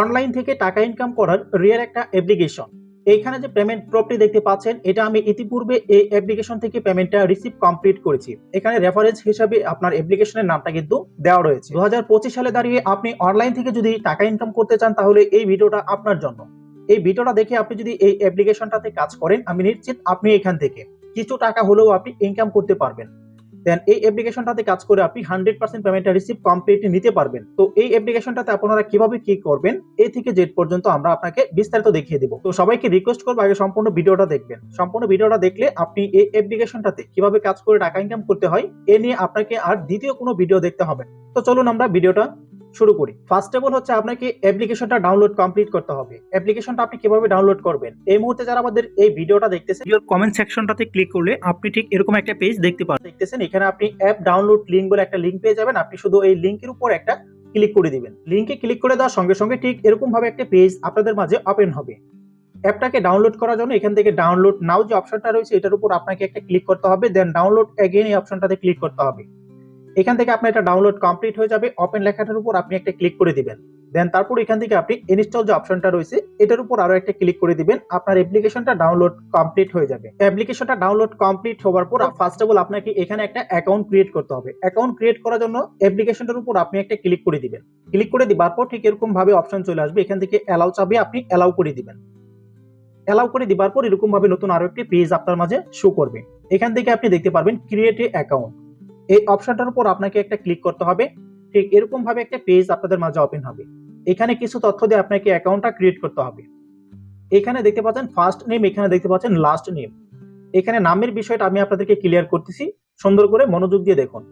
Online থেকে টাকা income করার রিয়েল একটা অ্যাপ্লিকেশন এইখানে যে পেমেন্ট প্রপটি দেখতে পাচ্ছেন, এটা আমি ইতিপূর্বে এই অ্যাপ্লিকেশন থেকে পেমেন্টটা রিসিভ কমপ্লিট করেছি। এখানে রেফারেন্স হিসাবে আপনার অ্যাপ্লিকেশনের নামটা কিন্তু দেওয়া রয়েছে। দু হাজার পঁচিশ সালে দাঁড়িয়ে আপনি অনলাইন থেকে যদি টাকা ইনকাম করতে চান, তাহলে এই ভিডিওটা আপনার জন্য। এই ভিডিওটা দেখে আপনি যদি এই অ্যাপ্লিকেশনটাতে কাজ করেন, আমি নিশ্চিত আপনি এখান থেকে কিছু টাকা হলেও আপনি ইনকাম করতে পারবেন। দেন এই অ্যাপ্লিকেশনটাতে কাজ করে আপনি হান্ড্রেড পার্সেন্ট পেমেন্টটা রিসিভ কমপ্লিট নিতে পারবেন। তো এই অ্যাপ্লিকেশনটাতে আপনারা কীভাবে কি করবেন, এ থেকে জেড পর্যন্ত আমরা আপনাকে বিস্তারিত দেখিয়ে দেবো। তো সবাইকে রিকোয়েস্ট করব আগে সম্পূর্ণ ভিডিওটা দেখবেন। সম্পূর্ণ ভিডিওটা দেখলে আপনি এই অ্যাপ্লিকেশনটাতে কীভাবে কাজ করে টাকা ইনকাম করতে হয়, এ নিয়ে আপনাকে আর দ্বিতীয় কোনো ভিডিও দেখতে হবে তো চলুন আমরা ভিডিওটা শুরু করি। ফার্স্ট অফ অল হচ্ছে আপনাকে অ্যাপ্লিকেশনটা ডাউনলোড কমপ্লিট করতে হবে। অ্যাপ্লিকেশনটা আপনি কীভাবে ডাউনলোড করবেন? এই মুহূর্তে যারা আমাদের এই ভিডিওটা দেখতেছেন ভিডিওর কমেন্ট সেকশনটাতে ক্লিক করলে আপনি ঠিক এরকম একটা পেজ দেখতে পাবেন দেখতেছেন এখানে আপনি অ্যাপ ডাউনলোড লিংক বলে একটা লিংক পেয়ে যাবেন। আপনি শুধু এই লিংকের উপর একটা ক্লিক করে দিবেন। লিংকে ক্লিক করে দেওয়ার সঙ্গে সঙ্গে ঠিক এরকম ভাবে একটা পেজ আপনাদের মাঝে ওপেন হবে। অ্যাপটাকে ডাউনলোড করার জন্য এখান থেকে ডাউনলোড নাও যে অপশনটা রয়েছে এটার উপর আপনাকে একটা ক্লিক করতে হবে। দেন ডাউনলোড এগেইন এই অপশনটাতে ক্লিক করতে হবে। এখান থেকে আপনার এটা ডাউনলোড কমপ্লিট হয়ে যাবে। ওপেন লেখাটার উপর আপনি একটা ক্লিক করে দিবেন। দেন তারপর এখান থেকে আপনি ইনস্টল যে অপশনটা রয়েছে, এটার উপর আরও একটা ক্লিক করে দিবেন। আপনার অ্যাপ্লিকেশনটা ডাউনলোড কমপ্লিট হয়ে যাবে। অ্যাপ্লিকেশনটা ডাউনলোড কমপ্লিট হওয়ার পর ফার্স্ট অফ অল আপনাকে এখানে একটা অ্যাকাউন্ট ক্রিয়েট করতে হবে। অ্যাকাউন্ট ক্রিয়েট করার জন্য অ্যাপ্লিকেশনটার উপর আপনি একটা ক্লিক করে দিবেন। ক্লিক করে দিবার পর ঠিক এরকম ভাবে অপশন চলে আসবে। এখান থেকে অ্যালাউ চাবে, আপনি অ্যালাউ করে দিবেন। অ্যালাউ করে দিবার পর এরকম ভাবে নতুন আরও একটি পেজ আপনার মাঝে শো করবে। এখান থেকে আপনি দেখতে পারবেন ক্রিয়েট এ অ্যাকাউন্ট এই অপশনটার উপর আপনাকে একটা ক্লিক করতে হবে। ঠিক এরকম ভাবে একটা পেজ আপনাদের মাঝে ওপেন হবে। এখানে কিছু তথ্য দিয়ে আপনাকে অ্যাকাউন্টটা ক্রিয়েট করতে হবে। এখানে দেখতে পাচ্ছেন ফার্স্ট নেম এখানে দেখতে পাচ্ছেন লাস্ট নেম এখানে নামের বিষয়টা আমি আপনাদেরকে ক্লিয়ার করতেছি। সুন্দর করে মনোযোগ দিয়ে দেখুন।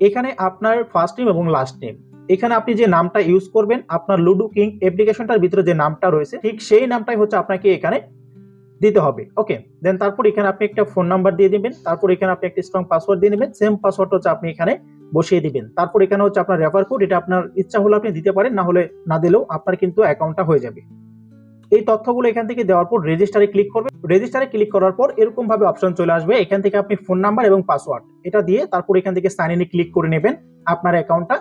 এখানে আপনার ফার্স্ট নেম এবং লাস্ট নেম এখানে আপনি যে নামটা ইউজ করবেন, আপনার লুডু কিং অ্যাপ্লিকেশনটার ভিতরে যে নামটা রয়েছে, ঠিক সেই নামটাই হচ্ছে আপনাকে এখানে দিতে হবে। ওকে দেন তারপর এখানে আপনি একটা ফোন নাম্বার দিয়ে দিবেন। তারপর এখানে আপনি একটা স্ট্রং পাসওয়ার্ড দিয়ে নেবেন সেম পাসওয়ার্ড হচ্ছে আপনি এখানে বসিয়ে দিবেন। তারপর এখানে হচ্ছে আপনার রেফার কোড এটা আপনার ইচ্ছা হলে আপনি দিতে পারেন, না হলে না দিলেও আপনার কিন্তু অ্যাকাউন্টটা হয়ে যাবে। এই তথ্যগুলো এখান থেকে দেওয়ার পর রেজিস্টারে ক্লিক করবেন। রেজিস্টারে ক্লিক করার পর এরকম ভাবে অপশন চলে আসবে। এখান থেকে আপনি ফোন নাম্বার এবং পাসওয়ার্ড এটা দিয়ে তারপর এখান থেকে সাইন ইনে ক্লিক করে নেবেন। আপনার অ্যাকাউন্টটা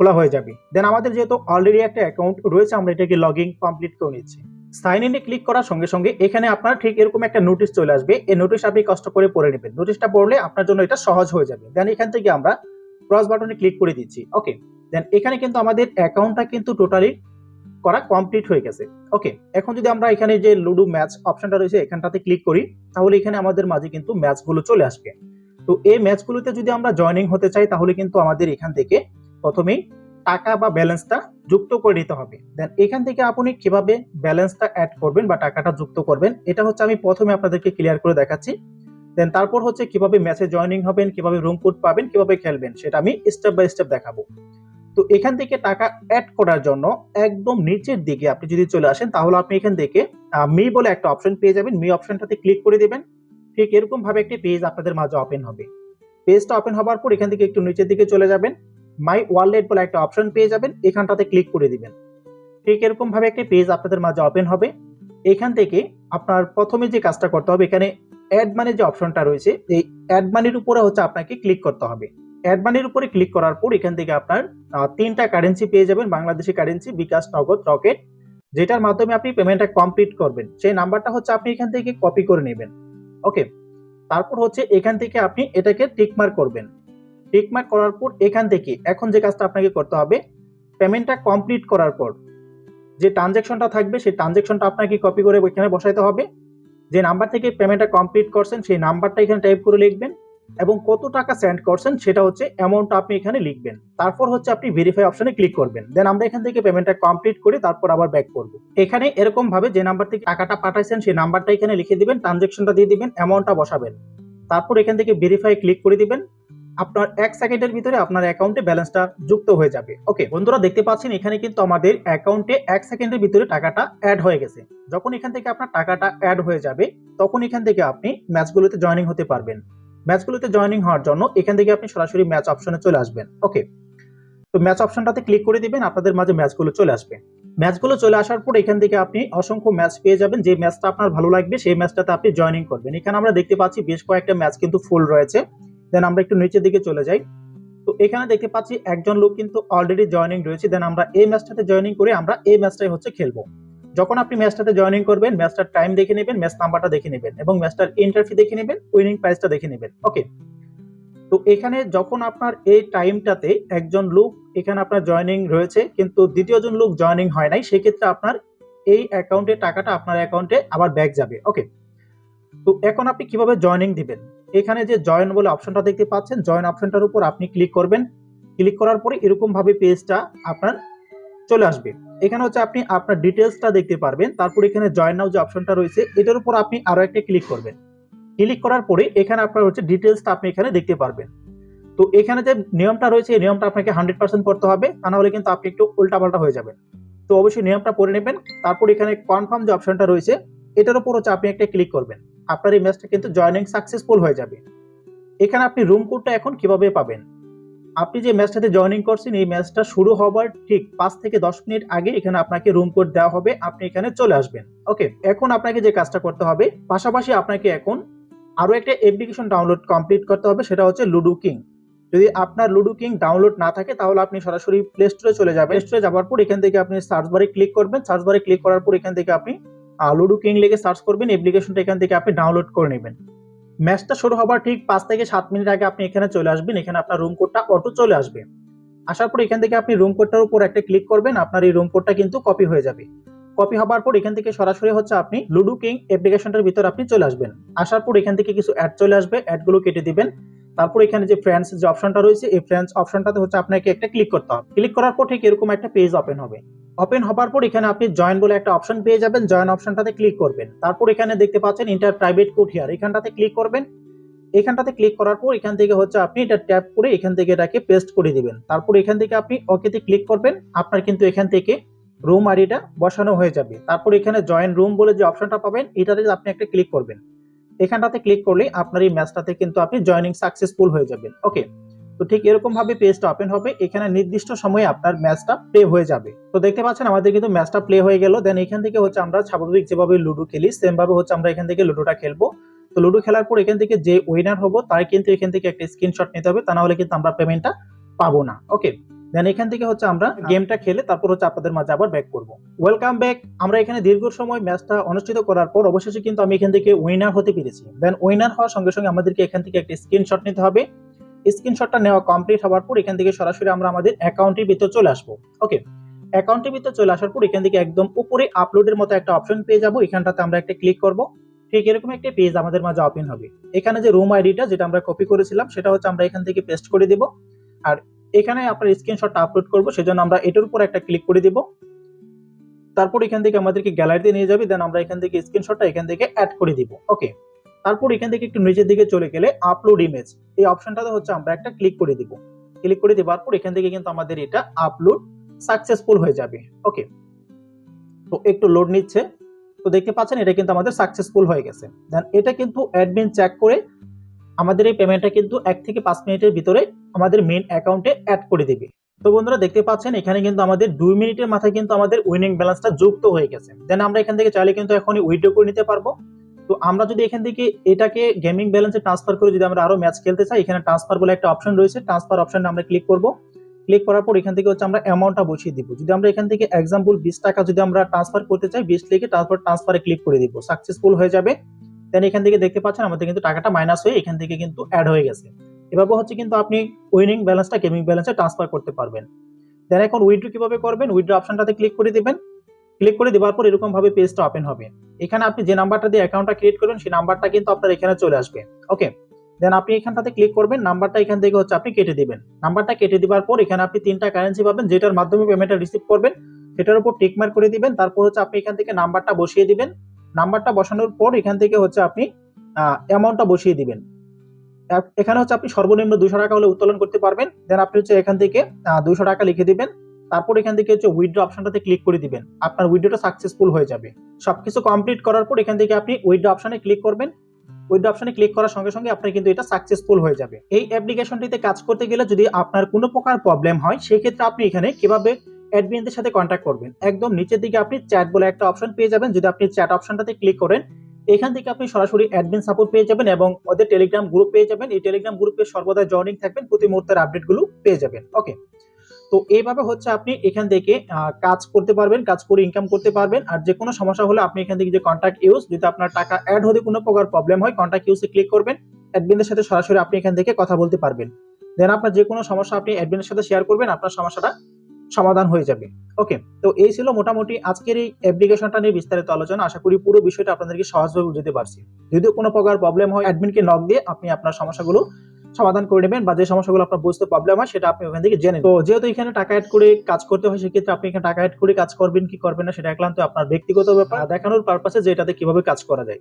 খোলা হয়ে যাবে। দেন আমাদের যেহেতু অলরেডি একটা অ্যাকাউন্ট রয়েছে, আমরা এটাকে লগ ইন কমপ্লিট করে নিচ্ছি। সাইন ইনে ক্লিক করার সঙ্গে সঙ্গে এখানে আপনার ঠিক এরকম একটা নোটিশ চলে আসবে। এই নোটিশ আপনি কষ্ট করে পড়ে নেবেন। নোটিশটা পড়লে আপনার জন্য এটা সহজ হয়ে যাবে। দেন এখান থেকে আমরা ক্রস বাটনে ক্লিক করে দিচ্ছি। ওকে দেন এখানে কিন্তু আমাদের অ্যাকাউন্টটা কিন্তু টোটালি করা কমপ্লিট হয়ে গেছে। ওকে এখন যদি আমরা এখানে যে লুডো ম্যাচ অপশনটা রয়েছে, এখানটাতে ক্লিক করি, তাহলে এখানে আমাদের মাঝে কিন্তু ম্যাচগুলো চলে আসবে। তো এই ম্যাচগুলোতে যদি আমরা জয়েনিং হতে চাই, তাহলে কিন্তু আমাদের এখান থেকে প্রথমেই টাকা বা ব্যালেন্সটা যুক্ত করে নিতে হবে। দেন এখান থেকে আপনি কীভাবে ব্যালেন্সটা অ্যাড করবেন বা টাকাটা যুক্ত করবেন, এটা হচ্ছে আমি প্রথমে আপনাদেরকে ক্লিয়ার করে দেখাচ্ছি। দেন তারপর হচ্ছে কীভাবে ম্যাচে জয়েনিং হবেন, কীভাবে রুম কোড পাবেন, কীভাবে খেলবেন, সেটা আমি স্টেপ বাই স্টেপ দেখাবো। তো এখান থেকে টাকা অ্যাড করার জন্য একদম নিচের দিকে আপনি যদি চলে আসেন, তাহলে আপনি এখান থেকে মি বলে একটা অপশন পেয়ে যাবেন। মি অপশনটাতে ক্লিক করে দেবেন। ঠিক এরকম ভাবে একটি পেজ আপনাদের মাঝে ওপেন হবে। পেজটা ওপেন হবার পর এখান থেকে একটু নিচের দিকে চলে যাবেন। মাই ওয়ালেট বলে একটা অপশন পেয়ে যাবেন, এখানটাতে ক্লিক করে দিবেন। ঠিক এরকম ভাবে একটি পেজ আপনাদের মাঝে ওপেন হবে। এখান থেকে আপনার প্রথমে যে কাজটা করতে হবে, এখানে অ্যাড মানি যে অপশনটা রয়েছে, এই অ্যাড মানির উপরে হচ্ছে আপনাকে ক্লিক করতে হবে। অ্যাড মানির উপরে ক্লিক করার পর এখান থেকে আপনার তিনটা কারেন্সি পেয়ে যাবেন, বাংলাদেশি কারেন্সি বিকাশ, নগদ রকেট যেটার মাধ্যমে আপনি পেমেন্টটা কমপ্লিট করবেন। সেই নাম্বারটা হচ্ছে আপনি এখান থেকে কপি করে নেবেন। ওকে তারপর হচ্ছে এখান থেকে আপনি এটাকে টিকমার্ক করবেন। টিকমার্ক করার পর এখান থেকে এখন যে কাজটা আপনাকে করতে হবে পেমেন্টটা কমপ্লিট করার পর যে ট্রানজ্যাকশনটা থাকবে, সেই ট্রানজ্যাকশনটা আপনাকে কপি করে এখানে বসাইতে হবে। যে নাম্বার থেকে পেমেন্টটা কমপ্লিট করছেন, সেই নাম্বারটা এখানে টাইপ করে লিখবেন এবং কত টাকা সেন্ড করছেন সেটা হচ্ছে অ্যামাউন্ট আপনি এখানে লিখবেন। তারপর হচ্ছে আপনি ভেরিফাই অপশনে ক্লিক করবেন। দেন আমরা এখান থেকে পেমেন্টটা কমপ্লিট করে তারপর আবার ব্যাক করব। এখানে এরকম ভাবে যে নাম্বার থেকে টাকাটা পাঠাইছেন, সেই নাম্বারটা এখানে লিখে দিবেন ট্রানজ্যাকশনটা দিয়ে দিবেন অ্যামাউন্টটা বসাবেন। তারপর এখান থেকে ভেরিফাই ক্লিক করে দিবেন। আপনার এক সেকেন্ডের ভিতরে আপনার অ্যাকাউন্টে ব্যালেন্সটা যুক্ত হয়ে যাবে। ওকে বন্ধুরা দেখতে পাচ্ছেন এখানে কিন্তু আমাদের অ্যাকাউন্টে এক সেকেন্ডের ভিতরে টাকাটা অ্যাড হয়ে গেছে। যখন এখান থেকে আপনার টাকাটা অ্যাড হয়ে যাবে, তখন এখান থেকে আপনি ম্যাচগুলোতে জয়েনিং হতে পারবেন। ম্যাচগুলোতে জয়েনিং হওয়ার জন্য এখান থেকে আপনি সরাসরি ম্যাচ অপশনে চলে আসবেন। ওকে তো ম্যাচ অপশনটাতে ক্লিক করে দিবেন, আপনাদের মাঝে ম্যাচগুলো চলে আসবে। ম্যাচগুলো চলে আসার পর এখান থেকে আপনি অসংখ্য ম্যাচ পেয়ে যাবেন। যে ম্যাচটা আপনার ভালো লাগবে, সেই ম্যাচটাতে আপনি জয়েনিং করবেন। এখানে আমরা দেখতে পাচ্ছি বেশ কয়েকটা ম্যাচ কিন্তু ফুল রয়েছে। দেন আমরা একটু নিচের দিকে চলে যাই। তো এখানে দেখতে পাচ্ছি একজন লোক কিন্তু অলরেডি জয়েনিং রয়েছে। দেন আমরা এই ম্যাচটাতে জয়েনিং করে আমরা এই ম্যাচটাই হচ্ছে খেলব। যখন আপনি ম্যাচটাতে জয়েনিং করবেন ম্যাচটার টাইম দেখে নেবেন ম্যাচ নাম্বারটা দেখে নেবেন এবং ম্যাচটার ইন্টারফি দেখে নেবেন উইনিং প্রাইসটা দেখে নেবেন। ওকে তো এখানে যখন আপনার এই টাইমটাতে একজন লোক এখানে আপনার জয়েনিং রয়েছে, কিন্তু দ্বিতীয়জন লোক জয়েনিং হয় নাই, সেক্ষেত্রে আপনার এই অ্যাকাউন্টে টাকাটা আপনার অ্যাকাউন্টে আবার ব্যাক যাবে। ওকে তো এখন আপনি কীভাবে জয়েনিং দিবেন? এখানে যে জয়েন বলে অপশনটা দেখতে পাচ্ছেন জয়েন অপশনটার উপর আপনি ক্লিক করবেন। ক্লিক করার পরে এরকম ভাবে পেজটা আপনার চলে আসবে। এখানে হচ্ছে আপনি আপনার ডিটেলসটা দেখতে পারবেন, তারপর এখানে জয়েন নাও যে অপশনটা রয়েছে, এটার উপর আপনি আরও একটা ক্লিক করবেন। ক্লিক করার পরে এখানে আপনার হচ্ছে ডিটেলসটা আপনি এখানে দেখতে পারবেন। তো এখানে যে নিয়মটা রয়েছে, এই নিয়মটা আপনাকে হান্ড্রেড পার্সেন্ট পড়তে হবে, তা না হলে কিন্তু আপনি একটু উল্টাপাল্টা হয়ে যাবেন। তো অবশ্যই নিয়মটা পড়ে নেবেন, তারপর এখানে কনফার্ম যে অপশনটা রয়েছে, এটার উপর হচ্ছে আপনি একটা ক্লিক করবেন। আপনার এই ম্যাচটা কিন্তু জয়েনিং সাকসেসফুল হয়ে যাবে। এখানে আপনি রুম কোডটা এখন কীভাবে পাবেন? আপনি যে ম্যাচটাতে জয়েনিং করছেন, এই ম্যাচটা শুরু হবার ঠিক পাঁচ থেকে দশ মিনিট আগে এখানে আপনাকে রুম কোড দেওয়া হবে, আপনি এখানে চলে আসবেন। ওকে এখন আপনাকে যে কাজটা করতে হবে, পাশাপাশি আপনাকে এখন আরও একটা অ্যাপ্লিকেশন ডাউনলোড কমপ্লিট করতে হবে, সেটা হচ্ছে লুডু কিং যদি আপনার লুডু কিং ডাউনলোড না থাকে, তাহলে আপনি সরাসরি প্লে স্টোরে চলে যাবেন। প্লে স্টোরে যাওয়ার পর এখান থেকে আপনি সার্চ বারে ক্লিক করবেন। সার্চ বারে ক্লিক করার পর এখান থেকে আপনি লুডু কিং লিখে সার্চ করবেন অ্যাপ্লিকেশনটা এখান থেকে আপনি ডাউনলোড করে নেবেন। ম্যাচটা শুরু হবার ঠিক পাঁচ থেকে সাত মিনিট আগে আপনি এখানে চলে আসবেন, এখানে আপনার রুম কোডটা অটো চলে আসবে। আসার পর এখান থেকে আপনি রুম কোডটার উপর একটা ক্লিক করবেন, আপনার এই রুম কোডটা কিন্তু কপি হয়ে যাবে। কপি হবার পর এখান থেকে সরাসরি হচ্ছে আপনি লুডু কিং অ্যাপ্লিকেশনটার ভিতর আপনি চলে আসবেন। আসার পর এখান থেকে কিছু অ্যাড চলে আসবে অ্যাডগুলো কেটে দিবেন। তারপর এখানে যে ফ্রেন্ডস যে অপশনটা রয়েছে, এই ফ্রেন্ডস অপশনটাতে হচ্ছে আপনাকে একটা ক্লিক করতে হবে। ক্লিক করার পর ঠিক এরকম একটা পেজ ওপেন হবে। ওপেন হবার পর এখানে আপনি জয়েন বলে একটা অপশন পেয়ে যাবেন। জয়েন অপশনটাতে ক্লিক করবেন। তারপর এখানে দেখতে পাচ্ছেন ইন্টার প্রাইভেট কোড হিয়ার এখানটাতে ক্লিক করবেন। এখানটাতে ক্লিক করার পর এখান থেকে হচ্ছে আপনি এটা ট্যাপ করে এখান থেকে এটাকে পেস্ট করে দিবেন। তারপর এখান থেকে আপনি ওকেতে ক্লিক করবেন। আপনার কিন্তু এখান থেকে রুম আইডিটা বসানো হয়ে যাবে। তারপর এখানে জয়েন রুম বলে যে অপশনটা পাবেন, এটাতে আপনি একটা ক্লিক করবেন। এখানটাতে ক্লিক করলে আপনার এই ম্যাচটাতে কিন্তু আপনি জয়েনিং সাকসেসফুল হয়ে যাবেন। ওকে তো ঠিক এরকম ভাবে পেজটা ওপেন হবে। এখানে নির্দিষ্ট সময়ে আপনার ম্যাচটা প্লে হয়ে যাবে। তো দেখতে পাচ্ছেন, আমাদের কিন্তু ম্যাচটা প্লে হয়ে গেল। দেন এখান থেকে হচ্ছে আমরা স্বাভাবিক যেভাবে লুডো খেলি সেম ভাবে হচ্ছে আমরা এখান থেকে লুডোটা খেলব। তো লুডো খেলার পর এখান থেকে যে উইনার হব, তার কিন্তু এখান থেকে একটা স্ক্রিনশট নিতে হবে। তা না হলে কিন্তু আমরা পেমেন্টটা পাবো না। ওকে দেন এখান থেকে হচ্ছে আমরা গেমটা খেলে তারপর হচ্ছে আপনাদের মাঝে আবার ব্যাক করব। ওয়েলকাম ব্যাক আমরা এখানে দীর্ঘ সময় ম্যাচটা অনুষ্ঠিত করার পর অবশেষে কিন্তু আমি এখান থেকে উইনার হতে পেরেছি। দেন উইনার হওয়ার সঙ্গে সঙ্গে আমাদেরকে এখান থেকে একটা স্ক্রিনশট নিতে হবে। স্ক্রিনশটটা নেওয়া কমপ্লিট হওয়ার পর এখান থেকে সরাসরি আমরা আমাদের অ্যাকাউন্টের ভিতর চলে আসব। ওকে অ্যাকাউন্টের ভিতর চলে আসার পর এখান থেকে একদম উপরে আপলোডের মতো একটা অপশন পেয়ে যাব। এখানটাতে আমরা একটা ক্লিক করব। ঠিক এরকম একটা পেজ আমাদের মাঝে ওপেন হবে। এখানে যে রুম আইডিটা যেটা আমরা কপি করেছিলাম, সেটা হচ্ছে আমরা এখান থেকে পেস্ট করে দিব। আর এখানে আপনার স্ক্রিনশটটা আপলোড করব, সেজন্য আমরা এটার উপর একটা ক্লিক করে দিব। তারপর এখান থেকে আমাদেরকে গ্যালারিতে নিয়ে যাবে দেন আমরা এখান থেকে স্ক্রিনশটটা এখান থেকে অ্যাড করে দিব। ওকে তারপর এখান থেকে একটু নিচের দিকে চলে গেলে আপলোড ইমেজ এই অপশনটাতে হচ্ছে আমরা একটা ক্লিক করে দিব। ক্লিক করে দেওয়ার পর এখান থেকে কিন্তু আমাদের এটা আপলোড সাকসেসফুল হয়ে যাবে। ওকে তো একটু লোড নিচ্ছে। তো দেখতে পাচ্ছেন এটা কিন্তু আমাদের সাকসেসফুল হয়ে গেছে। দেন এটা কিন্তু অ্যাডমিন চেক করে আমাদের এই পেমেন্টটা কিন্তু এক থেকে পাঁচ মিনিটের ভিতরে আমাদের মেন অ্যাকাউন্টে অ্যাড করে দিবে। তো বন্ধুরা দেখতে পাচ্ছেন এখানে কিন্তু আমাদের দুই মিনিটের মাথায় কিন্তু আমাদের উইনিং ব্যালেন্সটা যুক্ত হয়ে গেছে। দেন আমরা এখান থেকে চাইলে কিন্তু এখনই উইথড্র করে নিতে পারব। তো আমরা যদি এখান থেকে এটাকে গেমিং ব্যালেন্সে ট্রান্সফার করে যদি আমরা আরও ম্যাচ খেলতে চাই, এখানে ট্রান্সফার বলে একটা অপশন রয়েছে। ট্রান্সফার অপশনে আমরা ক্লিক করব। ক্লিক করার পর এখান থেকে হচ্ছে আমরা অ্যামাউন্টটা বসিয়ে দিব। যদি আমরা এখান থেকে এক্সাম্পল বিশ টাকা যদি আমরা ট্রান্সফার করতে চাই, বিশ লিখে তারপর ট্রান্সফারে ক্লিক করে দিব। সাকসেসফুল হয়ে যাবে। দেন এখান থেকে দেখতে পাচ্ছেন আমাদের কিন্তু টাকাটা মাইনাস হয়ে এখান থেকে কিন্তু অ্যাড হয়ে গেছে। এভাবে হচ্ছে কিন্তু আপনি উইনিং ব্যালেন্সটা গেমিং ব্যালেন্সে ট্রান্সফার করতে পারবেন। দেন এখন উইথড্র কীভাবে করবেন? উইথড্র অপশনটাতে ক্লিক করে দিবেন। ক্লিক করে দেওয়ার পর এরকম ভাবে পেজটা ওপেন হবে। এখানে আপনি যে নাম্বারটা দিয়ে অ্যাকাউন্টটা ক্রিয়েট করবেন, সেই নাম্বারটা কিন্তু আপনার এখানে চলে আসবে। ওকে দেন আপনি এখানটাতে ক্লিক করবেন নাম্বারটা এখান থেকে হচ্ছে আপনি কেটে দিবেন। নাম্বারটা কেটে দেওয়ার পর এখানে আপনি তিনটা কারেন্সি পাবেন, যেটার মাধ্যমে পেমেন্টটা রিসিভ করবেন। সেটার উপর টিক মার্ক করে দিবেন, তারপর হচ্ছে আপনি এখান থেকে নাম্বারটা বসিয়ে দিবেন। নাম্বারটা বসানোর পর এখান থেকে হচ্ছে আপনি অ্যামাউন্টটা বসিয়ে দিবেন। এখানে হচ্ছে আপনি সর্বনিম্ন দুশো টাকা হলে উত্তোলন করতে পারবেন। দেন আপনি হচ্ছে এখান থেকে দুশো টাকা লিখে দিবেন। তারপর এখান থেকে হচ্ছে উইথড্র অপশনটাতে ক্লিক করে দিবেন। আপনার উইথড্রটা সাকসেসফুল হয়ে যাবে। সবকিছু কমপ্লিট করার পর এখান থেকে আপনি উইথড্র অপশনে ক্লিক করবেন। উইথড্র অপশনে ক্লিক করার সঙ্গে সঙ্গে আপনার কিন্তু এটা সাকসেসফুল হয়ে যাবে। এই অ্যাপ্লিকেশনটিতে কাজ করতে গেলে যদি আপনার কোনো প্রকার প্রবলেম হয় সেই ক্ষেত্রে আপনি এখানে কীভাবে অ্যাডমিনদের সাথে কন্ট্যাক্ট করবেন? একদম নিচের দিকে আপনি চ্যাট বলে একটা অপশন পেয়ে যাবেন। যদি আপনি চ্যাট অপশনটাতে ক্লিক করেন, এখান থেকে আপনি সরাসরি অ্যাডমিন সাপোর্ট পেয়ে যাবেন এবং ওদের টেলিগ্রাম গ্রুপ পেয়ে যাবেন। এই টেলিগ্রাম গ্রুপে সর্বদা জয়েনিং থাকবেন। প্রতি মুহূর্তের আপডেটগুলো পেয়ে যাবেন। ওকে তো এইভাবে হচ্ছে আপনি এখান থেকে কাজ করতে পারবেন, কাজ করে ইনকাম করতে পারবেন। আর যে কোনো সমস্যা হলে আপনি এখান থেকে যে কন্ট্যাক্ট ইউজ যদি আপনার টাকা অ্যাড হতে কোনো প্রকার প্রবলেম হয় কন্ট্যাক্ট ইউজে ক্লিক করবেন। অ্যাডমিনের সাথে সরাসরি আপনি এখান থেকে কথা বলতে পারবেন। দেন আপনার যে কোনো সমস্যা আপনি অ্যাডমিনের সাথে শেয়ার করবেন, আপনার সমস্যাটা সমাধান হয়ে যাবে। ওকে তো এই ছিল মোটামুটি আজকের এই অ্যাপ্লিকেশনটা নিয়ে বিস্তারিত আলোচনা। আশা করি পুরো বিষয়টা আপনাদেরকে সহজভাবে বুঝতে পারছি। যদিও কোনো প্রকার প্রবলেম হয় অ্যাডমিনকে নক দিয়ে আপনি আপনার সমস্যাগুলো সমাধান করে নেবেন বা যে সমস্যাগুলো আপনার বুঝতে প্রবলেম হয়, সেটা আপনি ওখান থেকে জেনে তো যেহেতু এখানে টাকা অ্যাড করে কাজ করতে হয়, সেক্ষেত্রে আপনি এখানে টাকা অ্যাড করে কাজ করবেন কি করবেন না, সেটা একান্ত আপনার ব্যক্তিগত ব্যাপার। দেখানোর পারপাসে যে এটাতে কীভাবে কাজ করা যায়।